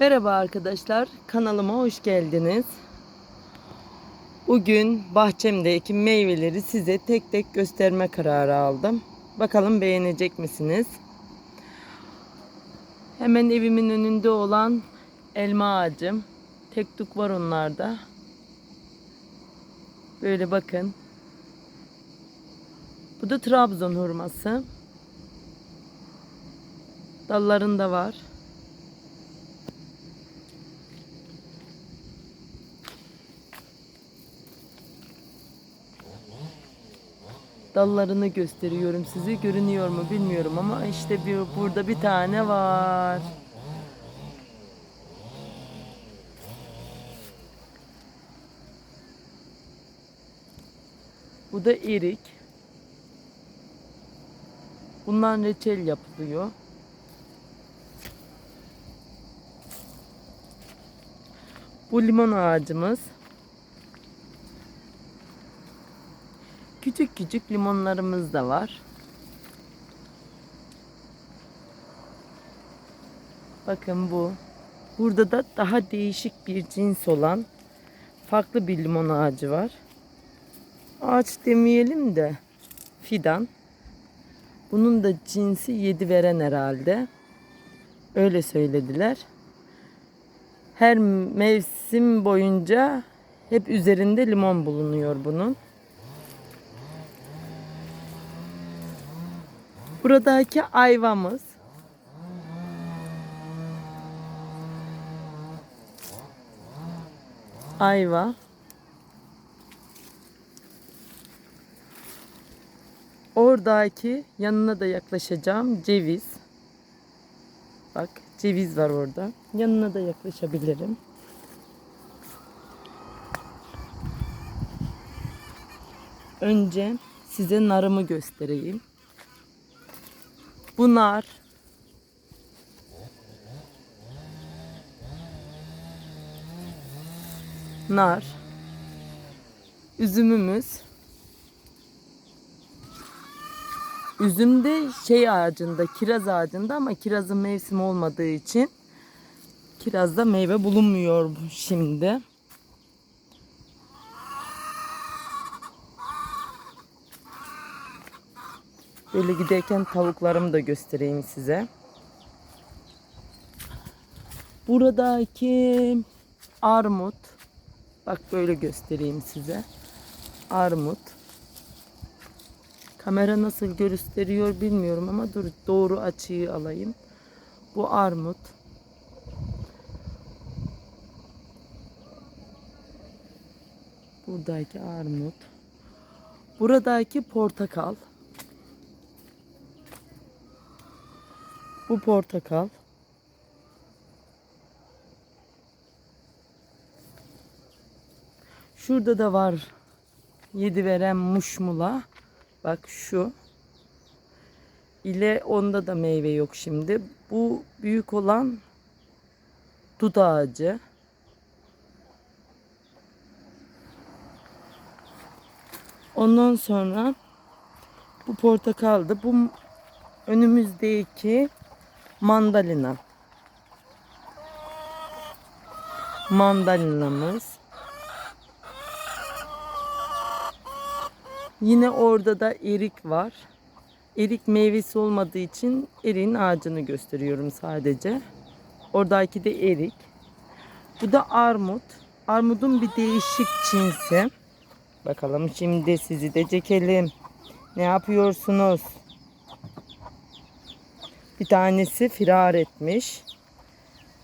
Merhaba arkadaşlar, kanalıma hoş geldiniz. Bugün bahçemdeki meyveleri size tek tek gösterme kararı aldım. Bakalım beğenecek misiniz? Hemen evimin önünde olan elma ağacım. Tek tuk var onlarda. Böyle bakın. Bu da Trabzon hurması. Dallarında var. Dallarını gösteriyorum size. Görünüyor mu bilmiyorum ama işte bir, burada bir tane var. Bu da erik. Bundan reçel yapılıyor. Bu limon ağacımız. Küçük küçük limonlarımız da var. Bakın bu. Burada da daha değişik bir cins olan farklı bir limon ağacı var. Ağaç demeyelim de fidan. Bunun da cinsi yedi veren herhalde. Öyle söylediler. Her mevsim boyunca hep üzerinde limon bulunuyor bunun. Buradaki ayvamız. Ayva. Oradaki yanına da yaklaşacağım ceviz. Bak ceviz var orada. Yanına da yaklaşabilirim. Önce size narımı göstereyim. Bu nar. Nar. Üzümümüz. Üzüm de şey ağacında, kiraz ağacında ama kirazın mevsimi olmadığı için kirazda meyve bulunmuyor şimdi. Böyle giderken tavuklarımı da göstereyim size. Buradaki armut. Bak böyle göstereyim size. Armut. Kamera nasıl gösteriyor bilmiyorum ama dur doğru açıyı alayım. Bu armut. Buradaki armut. Buradaki portakal. Bu portakal. Şurada da var yedi veren muşmula. Bak şu. İle onda da meyve yok şimdi. Bu büyük olan dut ağacı. Ondan sonra bu portakaldı. Bu önümüzdeki mandalina. Mandalinamız. Yine orada da erik var. Erik meyvesi olmadığı için eriğin ağacını gösteriyorum sadece. Oradaki de erik. Bu da armut. Armudun bir değişik cinsi. Bakalım şimdi sizi de çekelim. Ne yapıyorsunuz? Bir tanesi firar etmiş.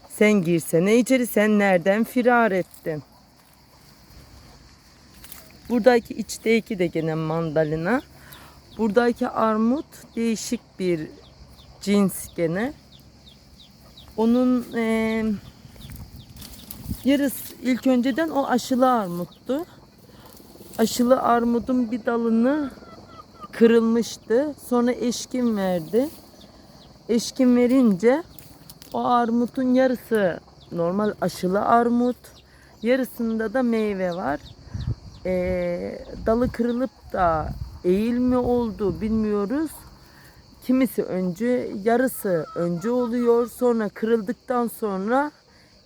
Sen girsene içeri sen nereden firar ettin? Buradaki içteki de gene mandalina. Buradaki armut değişik bir cins gene. Onun e, yarısı ilk önceden o aşılı armuttu. Aşılı armudun bir dalını kırılmıştı. Sonra eşkin verdi eşkin verince o armutun yarısı normal aşılı armut. Yarısında da meyve var. Ee, dalı kırılıp da eğil mi oldu bilmiyoruz. Kimisi önce yarısı önce oluyor. Sonra kırıldıktan sonra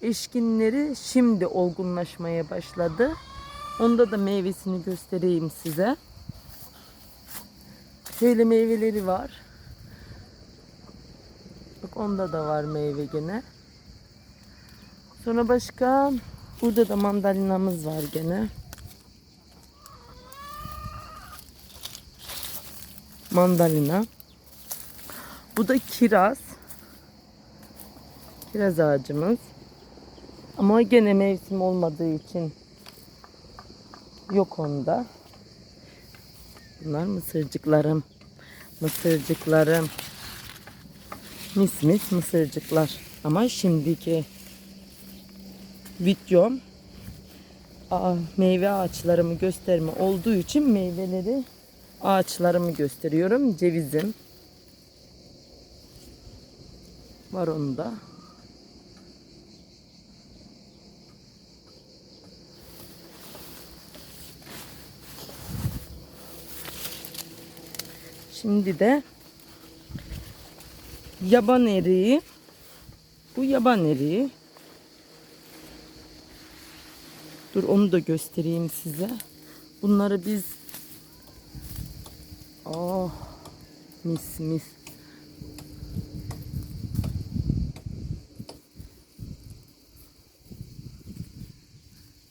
eşkinleri şimdi olgunlaşmaya başladı. Onda da meyvesini göstereyim size. Şöyle meyveleri var. Onda da var meyve gene. Sonra başka burada da mandalinamız var gene. Mandalina. Bu da kiraz. Kiraz ağacımız. Ama gene mevsim olmadığı için yok onda. Bunlar mısırcıklarım. Mısırcıklarım. Mis mis mısırcıklar. Ama şimdiki videom aa, meyve ağaçlarımı gösterme olduğu için meyveleri ağaçlarımı gösteriyorum. Cevizim var onda. Şimdi de yaban eriği. Bu yaban eriği. Dur onu da göstereyim size. Bunları biz Oh mis mis.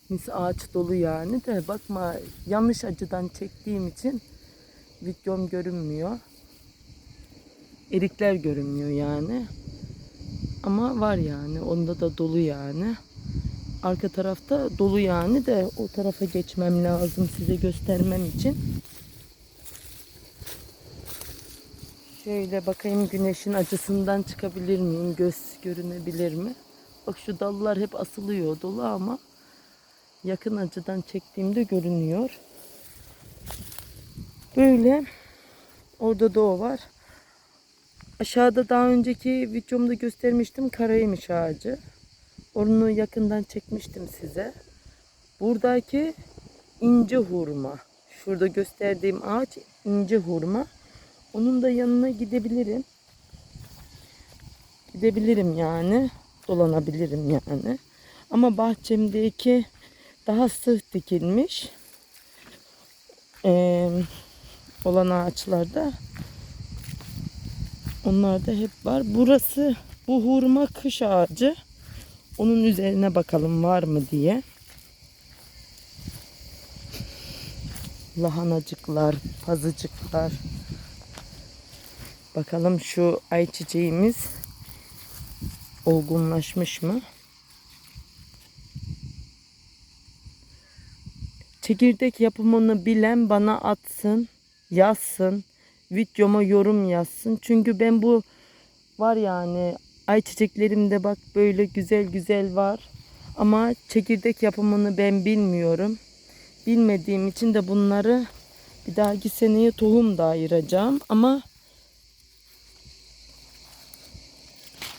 Mis ağaç dolu yani de bakma yanlış açıdan çektiğim için videom görünmüyor. Erikler görünmüyor yani. Ama var yani. Onda da dolu yani. Arka tarafta dolu yani de o tarafa geçmem lazım size göstermem için. Şöyle bakayım güneşin acısından çıkabilir miyim? Göz görünebilir mi? Bak şu dallar hep asılıyor dolu ama yakın açıdan çektiğimde görünüyor. Böyle orada da o var. Aşağıda daha önceki videomda göstermiştim karaymış ağacı. Onu yakından çekmiştim size. Buradaki ince hurma. Şurada gösterdiğim ağaç ince hurma. Onun da yanına gidebilirim. Gidebilirim yani. Dolanabilirim yani. Ama bahçemdeki daha sık dikilmiş ee, olan ağaçlarda onlarda hep var. Burası bu hurma kış ağacı. Onun üzerine bakalım var mı diye. Lahanacıklar, pazıcıklar. Bakalım şu ayçiçeğimiz olgunlaşmış mı? Çekirdek yapımını bilen bana atsın, yazsın, videoma yorum yazsın. Çünkü ben bu var yani ayçiçeklerimde bak böyle güzel güzel var. Ama çekirdek yapımını ben bilmiyorum. Bilmediğim için de bunları bir dahaki seneye tohum da ayıracağım. Ama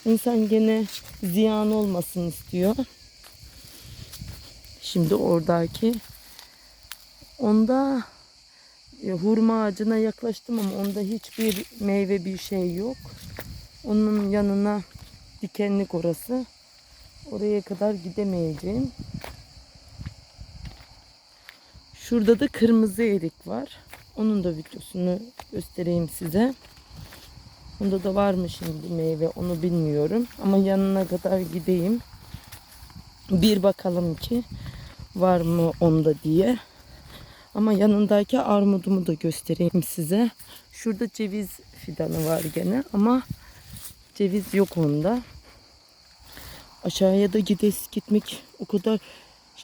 insan gene ziyan olmasın istiyor. Şimdi oradaki onda hurma ağacına yaklaştım ama onda hiçbir meyve bir şey yok. Onun yanına dikenlik orası. Oraya kadar gidemeyeceğim. Şurada da kırmızı erik var. Onun da videosunu göstereyim size. Onda da var mı şimdi meyve onu bilmiyorum. Ama yanına kadar gideyim. Bir bakalım ki var mı onda diye. Ama yanındaki armudumu da göstereyim size. Şurada ceviz fidanı var gene ama ceviz yok onda. Aşağıya da gides gitmek o kadar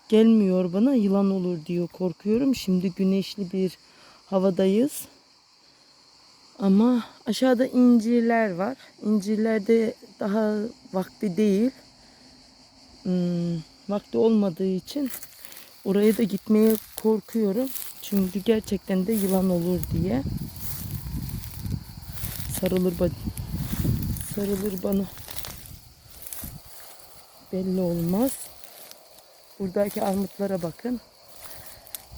gelmiyor bana. Yılan olur diyor korkuyorum. Şimdi güneşli bir havadayız. Ama aşağıda incirler var. İncirlerde daha vakti değil. Hmm, vakti olmadığı için oraya da gitmeye korkuyorum. Çünkü gerçekten de yılan olur diye. Sarılır bana. Sarılır bana. Belli olmaz. Buradaki armutlara bakın.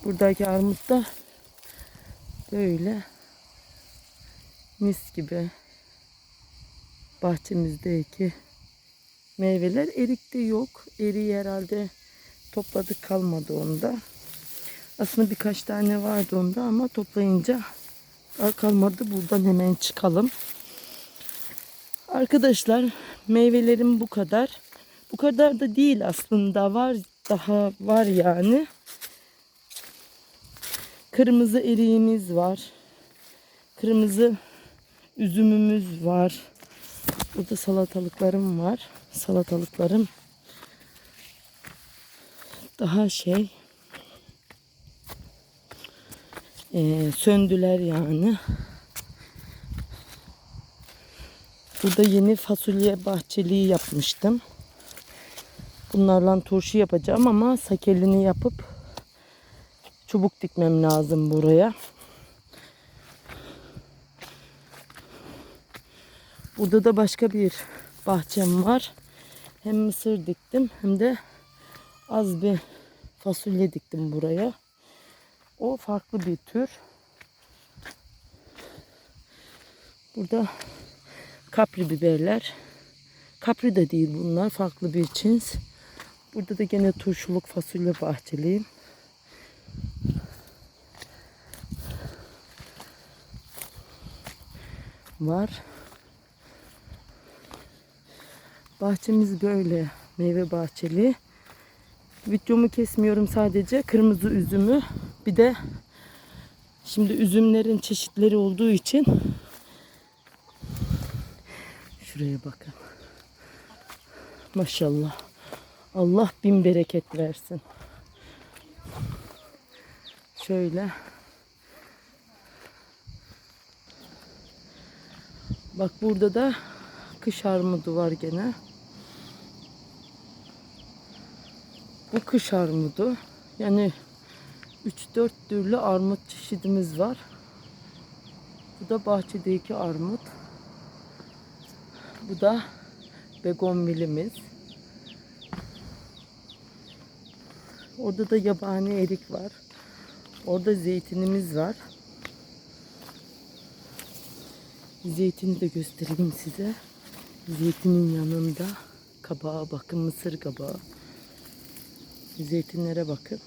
Buradaki armut da böyle mis gibi bahçemizdeki meyveler. Erik de yok. Eriği herhalde topladık kalmadı onda. Aslında birkaç tane vardı onda ama toplayınca kalmadı. Buradan hemen çıkalım. Arkadaşlar meyvelerim bu kadar. Bu kadar da değil aslında var daha var yani. Kırmızı eriğimiz var. Kırmızı üzümümüz var. Burada salatalıklarım var. Salatalıklarım daha şey eee, söndüler yani. Burada yeni fasulye bahçeliği yapmıştım. Bunlarla turşu yapacağım ama sakelini yapıp çubuk dikmem lazım buraya. Burada da başka bir bahçem var. Hem mısır diktim hem de az bir fasulye diktim buraya. O farklı bir tür. Burada kapri biberler. Kapri de değil bunlar. Farklı bir cins. Burada da gene turşuluk fasulye bahçeliyim. Var. Bahçemiz böyle. Meyve bahçeli. Videomu kesmiyorum sadece. Kırmızı üzümü. Bir de şimdi üzümlerin çeşitleri olduğu için şuraya bakın. Maşallah. Allah bin bereket versin. Şöyle. Bak burada da kış armudu var gene. Bu kış armudu. Yani 3-4 türlü armut çeşidimiz var. Bu da bahçedeki armut. Bu da begonvilimiz. Orada da yabani erik var. Orada zeytinimiz var. Zeytini de göstereyim size. Zeytinin yanında kabağa bakın mısır kabağı. Zeytinlere bakın.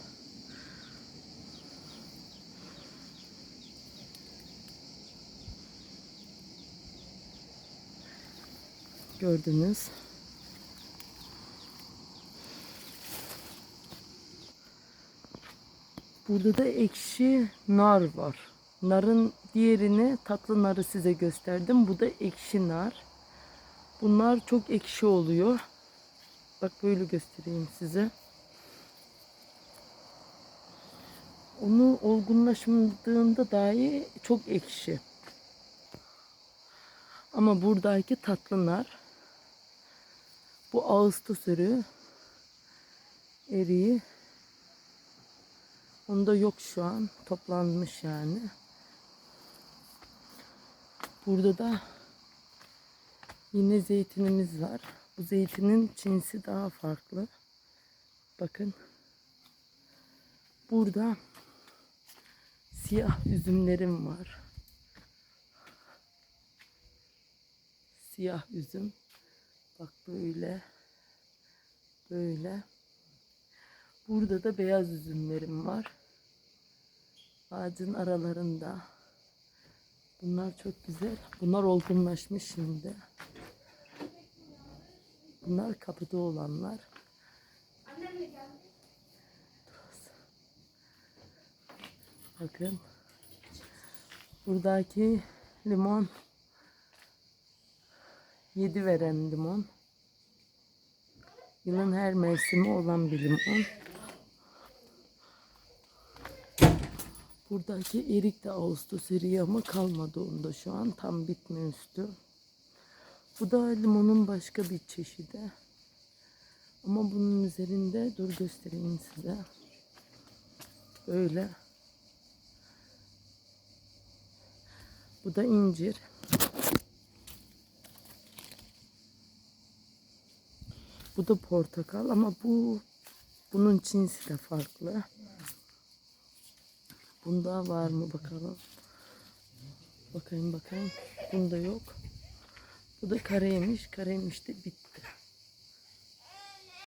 Gördünüz. Burada da ekşi nar var. Narın diğerini tatlı narı size gösterdim. Bu da ekşi nar. Bunlar çok ekşi oluyor. Bak böyle göstereyim size. Onu olgunlaşmadığında dahi çok ekşi. Ama buradaki tatlı nar. Bu Ağustos sürü eriği. Onda yok şu an. Toplanmış yani. Burada da yine zeytinimiz var. Bu zeytinin cinsi daha farklı. Bakın. Burada siyah üzümlerim var. Siyah üzüm. Bak böyle. Böyle. Burada da beyaz üzümlerim var. Ağacın aralarında. Bunlar çok güzel. Bunlar olgunlaşmış şimdi. Bunlar kapıda olanlar. Bakın. Buradaki limon 7 veren limon. Yılın her mevsimi olan bir limon. Buradaki erik de Ağustos eriği ama kalmadı onda şu an. Tam bitme üstü. Bu da limonun başka bir çeşidi. Ama bunun üzerinde dur göstereyim size. Böyle. Bu da incir. Bu da portakal ama bu bunun cinsi de farklı. Bunda var mı bakalım. Bakayım bakayım. Bunda yok. Bu da kareymiş. Kareymiş de bitti.